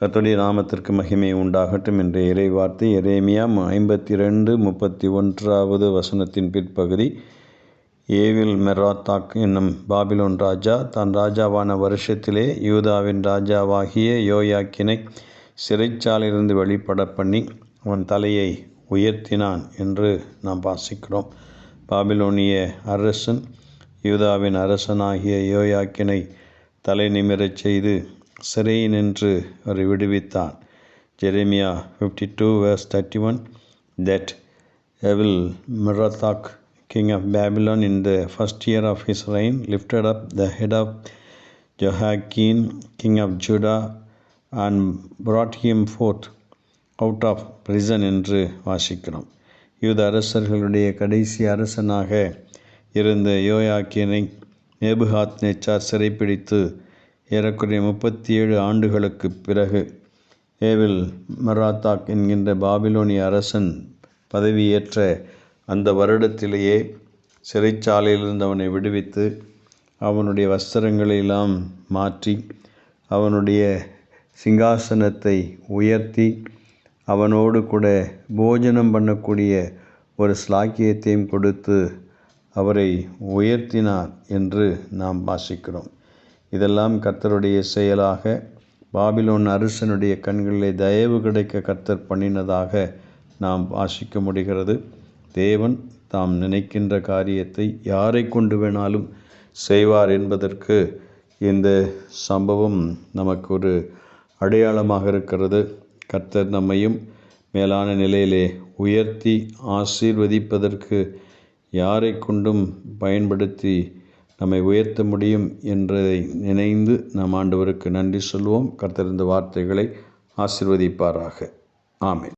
கத்தோடைய நாமத்திற்கு மகிமை உண்டாகட்டும் என்ற இறைவார்த்தை எரேமியா ஐம்பத்தி ரெண்டு முப்பத்தி ஒன்றாவது வசனத்தின் பிற்பகுதி. ஏவில் மெராத்தாக் என்னும் பாபிலோன் ராஜா தான் ராஜாவான வருஷத்திலே யூதாவின் ராஜாவாகிய யோயாக்கினை சிறைச்சாலையிலிருந்து வெளிப்பட பண்ணி அவன் தலையை உயர்த்தினான் என்று நாம் வாசிக்கிறோம். பாபிலோனிய அரசன் யூதாவின் அரசனாகிய யோயாக்கினை தலை நிமிரச் செய்து சிறை நின்று அவரை விடுவித்தான் Jeremiah fifty two verse thirty one that evil Merodach king of Babylon in the first year of his reign lifted up the head of Jehoiakim king of Judah and brought him forth out of prison என்று வாசிக்கிறோம் யூத அரசர்களுடைய கடைசி அரசனாக இருந்த யோயாக்கினை நேபுகாத் நேச்சார் சிறைப்பிடித்து ஏறக்குறைய முப்பத்தி ஏழு ஆண்டுகளுக்கு பிறகு ஏவில் மராத்தாக் என்கின்ற பாபிலோனிய அரசன் பதவியேற்ற அந்த வருடத்திலேயே சிறைச்சாலையிலிருந்து அவனை விடுவித்து அவனுடைய வஸ்திரங்களையெல்லாம் மாற்றி அவனுடைய சிங்காசனத்தை உயர்த்தி அவனோடு கூட போஜனம் பண்ணக்கூடிய ஒரு ஸ்லாக்கியத்தையும் கொடுத்து அவரை உயர்த்தினார் என்று நாம் வாசிக்கிறோம். இதெல்லாம் கர்த்தருடைய செயலாக பாபிலோன் அரசனுடைய கண்களிலே தயவு கிடைக்க கர்த்தர் பண்ணினதாக நாம் வாசிக்க முடிகிறது. தேவன் தாம் நினைக்கின்ற காரியத்தை யாரை கொண்டு வேணாலும் செய்வார் என்பதற்கு இந்த சம்பவம் நமக்கு ஒரு அடையாளமாக இருக்கிறது. கர்த்தர் நம்மையும் மேலான நிலையிலே உயர்த்தி ஆசீர்வதிப்பதற்கு யாரை கொண்டும் பயன்படுத்தி நம்மை உயர்த்த முடியும் என்றதை நினைந்து நாம் ஆண்டவருக்கு நன்றி சொல்வோம். கர்த்தர் இந்த வார்த்தைகளை ஆசிர்வதிப்பாராக. ஆமேன்.